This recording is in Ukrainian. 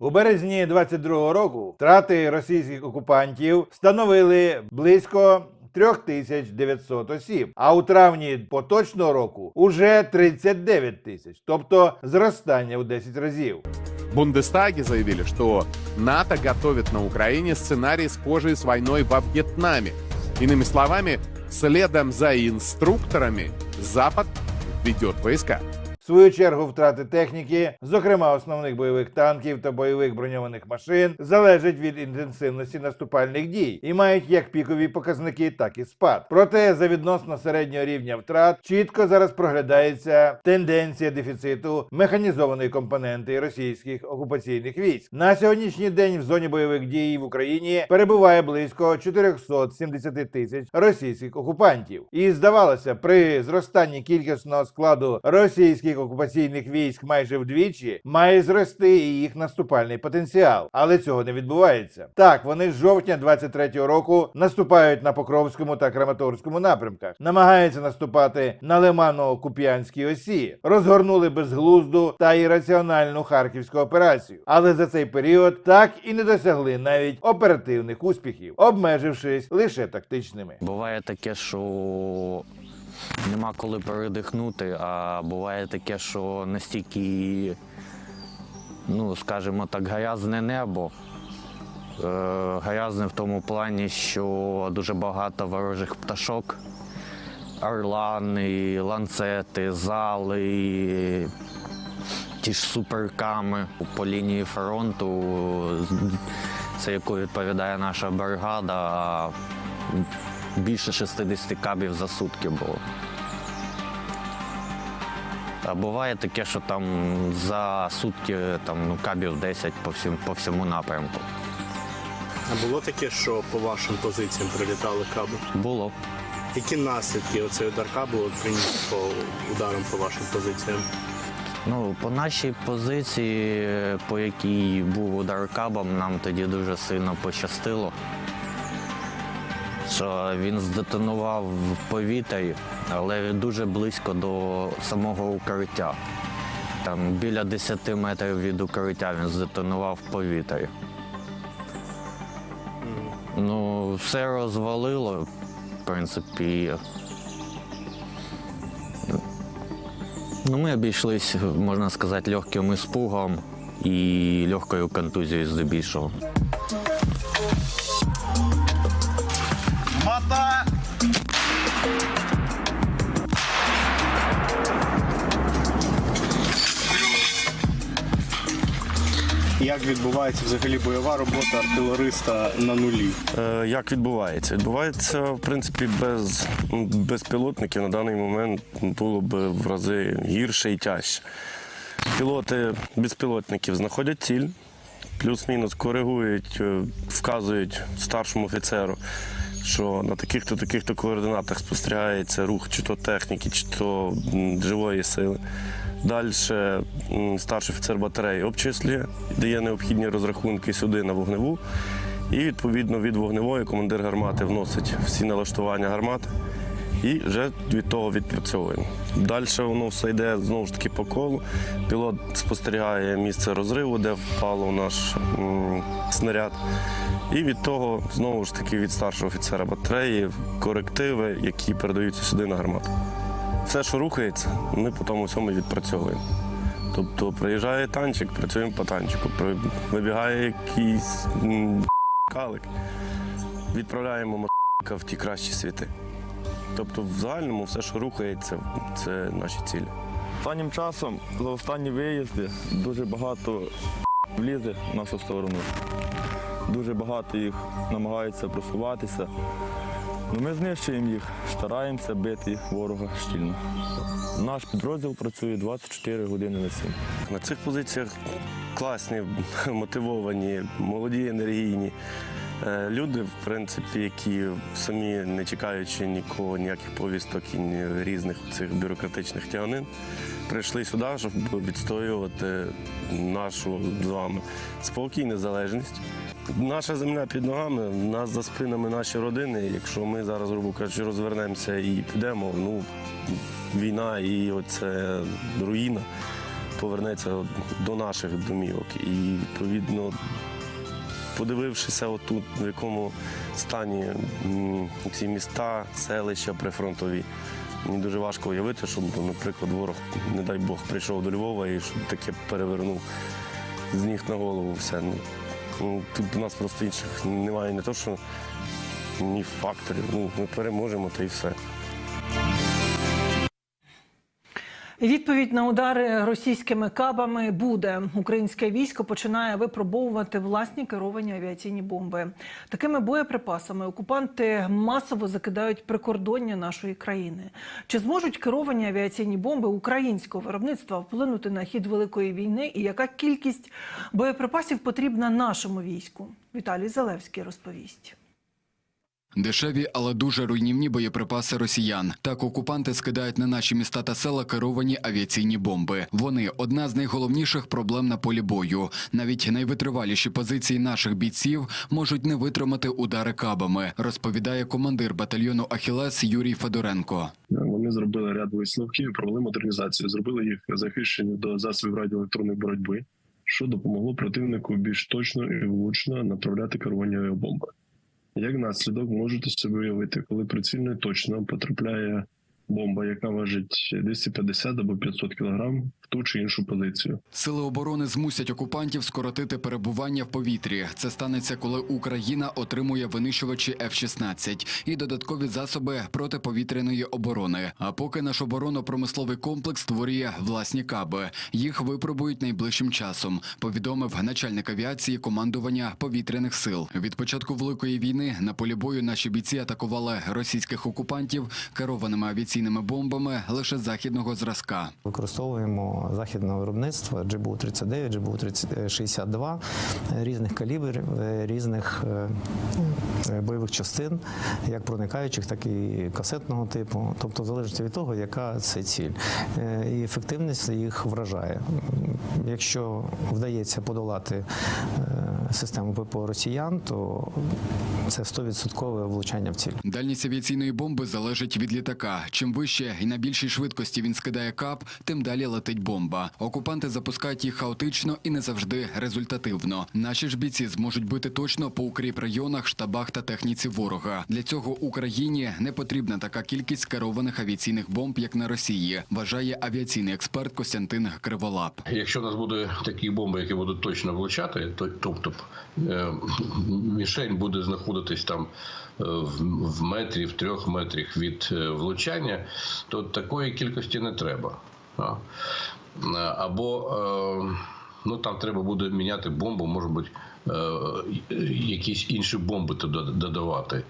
У березні 22-го року втрати російських окупантів становили близько 3900 осіб, а у травні поточного року уже 39 тисяч, тобто зростання у 10 разів. В Бундестаге заявили, что НАТО готовит на Украине сценарий, схожий с войной во Вьетнаме. Иными словами, следом за инструкторами Запад ведет войска. Свою чергу втрати техніки, зокрема основних бойових танків та бойових броньованих машин, залежать від інтенсивності наступальних дій і мають як пікові показники, так і спад. Проте за відносно середнього рівня втрат чітко зараз проглядається тенденція дефіциту механізованої компоненти російських окупаційних військ. На сьогоднішній день в зоні бойових дій в Україні перебуває близько 470 тисяч російських окупантів. І здавалося, при зростанні кількісного складу російських окупаційних військ майже вдвічі має зрости і їх наступальний потенціал, але цього не відбувається. Так, вони з жовтня 23-го року наступають на Покровському та Краматорському напрямках, намагаються наступати на Лимано-Куп'янській осі, розгорнули безглузду та ірраціональну харківську операцію, але за цей період так і не досягли навіть оперативних успіхів, обмежившись лише тактичними. Буває таке, що нема коли передихнути, а буває таке, що настільки, ну, скажімо так, грязне небо. Е, Грязне в тому плані, що дуже багато ворожих пташок, орлани, ланцети, зали, ті ж суперками по лінії фронту, це якою відповідає наша бригада. Більше 60 кабів за сутки було. А буває таке, що там за сутки там, ну, кабів 10 по, всім, по всьому напрямку. А було таке, що по вашим позиціям прилітали каби? Було. Які наслідки оцей удар кабу приніс по ударам по вашим позиціям? Ну, по нашій позиції, по якій був удар кабом, нам тоді дуже сильно пощастило. Що він здетонував в повітрі, але дуже близько до самого укриття. Там біля 10 метрів від укриття він здетонував в повітрі. Ну, все розвалило, в принципі. Ну, ми обійшлись, можна сказати, легким іспугом і легкою контузією здебільшого. Як відбувається взагалі бойова робота артилериста на нулі? Е, Як відбувається? Відбувається, в принципі, без безпілотників на даний момент було б в рази гірше і тяжче. Пілоти безпілотників знаходять ціль, плюс-мінус коригують, е, вказують старшому офіцеру, що на таких-то таких-то координатах спостерігається рух чи то техніки, чи то живої сили. Далі старший офіцер батареї обчислює, дає необхідні розрахунки сюди на вогневу. І відповідно від вогневої командир гармати вносить всі налаштування гармати і вже від того відпрацьовуємо. Далі воно все йде знову ж таки по колу. Пілот спостерігає місце розриву, де впало наш м, снаряд. І від того знову ж таки від старшого офіцера батареї корективи, які передаються сюди на гармату. Все, що рухається, ми по тому всьому відпрацьовуємо. Тобто приїжджає танчик, працюємо по танчику. Вибігає якийсь калик, відправляємо мотика в ті кращі світи. Тобто, в загальному все, що рухається, це наші цілі. Останнім часом за останні виїзди дуже багато влізе в нашу сторону. Дуже багато їх намагаються просуватися. Ну, ми знищуємо їх, стараємося бити ворога щільно. Наш підрозділ працює 24 години на 7. На цих позиціях класні, мотивовані, молоді, енергійні. е, Люди, в принципі, які самі не чекаючи нікого, ніяких повісток і ні різних цих бюрократичних тяганин, прийшли сюди, щоб відстоювати нашу з вами спокій, незалежність. Наша земля під ногами, нас за спинами наші родини. Якщо ми зараз, грубо кажучи, розвернемося і підемо, ну війна і оце руїна. повернеться до наших домівок. І відповідно, подивившися отут, в якому стані ці міста, селища прифронтові. Мені дуже важко уявити, щоб, наприклад, ворог, не дай Бог, прийшов до Львова і щоб таке перевернув з ніг на голову все. Ну, тут у нас просто інших немає не то, що ні факторів. Ну, ми переможемо та і все. Відповідь на удари російськими кабами буде. Українське військо починає випробовувати власні керовані авіаційні бомби. Такими боєприпасами окупанти масово закидають прикордоння нашої країни. Чи зможуть керовані авіаційні бомби українського виробництва вплинути на хід великої війни? І яка кількість боєприпасів потрібна нашому війську? Віталій Залевський розповість. Дешеві, але дуже руйнівні боєприпаси росіян. Так окупанти скидають на наші міста та села керовані авіаційні бомби. Вони одна з найголовніших проблем на полі бою. Навіть найвитриваліші позиції наших бійців можуть не витримати удари кабами, розповідає командир батальйону Ахілес Юрій Федоренко. Вони зробили ряд висновків, провели модернізацію, зробили їх захищені до засобів радіоелектронної боротьби, що допомогло противнику більш точно і влучно направляти керування авіабомби. Як наслідок можете собі уявити, коли прицільно точно потрапляє бомба, яка важить 250 або 500 кг в ту чи іншу позицію. Сили оборони змусять окупантів скоротити перебування в повітрі. Це станеться, коли Україна отримує винищувачі F-16 і додаткові засоби протиповітряної оборони. А поки наш оборонно-промисловий комплекс створює власні каби. Їх випробують найближчим часом. Повідомив начальник авіації командування повітряних сил. Від початку великої війни на полі бою наші бійці атакували російських окупантів керованими авіаційними бомбами лише західного зразка. Використовуємо західне виробництво GBU-39, GBU-62 різних калібрів, е, різних е, е, бойових частин, як проникаючих, так і касетного типу. Тобто, в залежності від того, яка це ціль. І ефективність їх вражає. Якщо вдається подолати систему ППО росіян, то це 100% влучання в ціль. Дальність авіаційної бомби залежить від літака. Чим вище і на більшій швидкості він скидає кап, тим далі летить бомба. Окупанти запускають їх хаотично і не завжди результативно. Наші ж бійці зможуть бити точно по укріп районах, штабах та техніці ворога. Для цього Україні не потрібна така кількість керованих авіаційних бомб, як на Росії, вважає авіаційний експерт Костянтин Криволап. Якщо у нас буде такі бомби, які будуть точно влучати, то тобто мішень буде знаходитись там е, в, метрі, в трьох метрах від е, влучання, то такої кількості не треба. Е, Або е, ну там треба буде міняти бомбу, може бути, е, якісь інші бомби туди додавати.